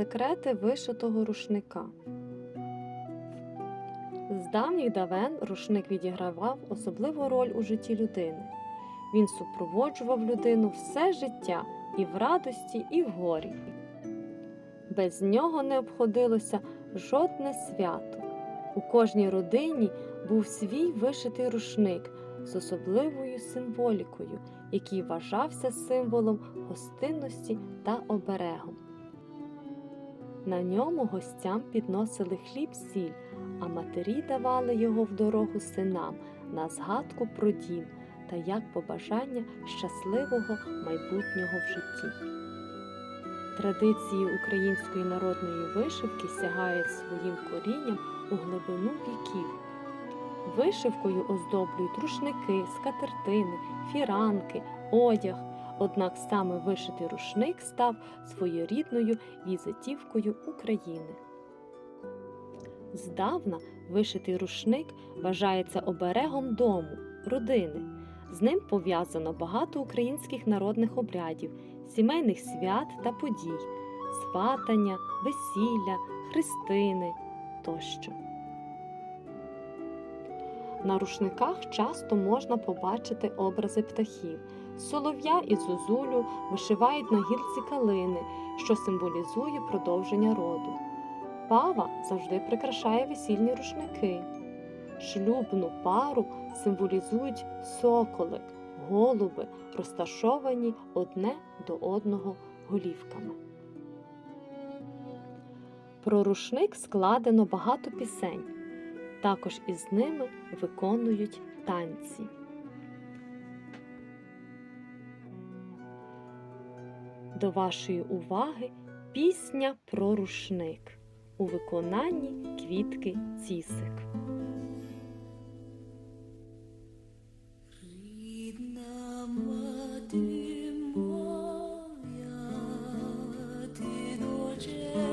Секрети вишитого рушника. З давніх давен рушник відігравав особливу роль у житті людини. Він супроводжував людину все життя і в радості, і в горі. Без нього не обходилося жодне свято. У кожній родині був свій вишитий рушник з особливою символікою, який вважався символом гостинності та оберегом. На ньому гостям підносили хліб сіль, а матері давали його в дорогу синам на згадку про дім та як побажання щасливого майбутнього в житті. Традиції української народної вишивки сягають своїм корінням у глибину віків. Вишивкою оздоблюють рушники, скатертини, фіранки, одяг. Однак саме вишитий рушник став своєрідною візитівкою України. Здавна вишитий рушник вважається оберегом дому, родини. З ним пов'язано багато українських народних обрядів, сімейних свят та подій, сватання, весілля, хрестини тощо. На рушниках часто можна побачити образи птахів. Солов'я і зозулю вишивають на гілці калини, що символізує продовження роду. Пава завжди прикрашає весільні рушники. Шлюбну пару символізують соколи, голуби, розташовані одне до одного голівками. Про рушник складено багато пісень. Також із ними виконують танці. До вашої уваги пісня про рушник у виконанні квітки Цісик. Рідна мати моя, ти ночей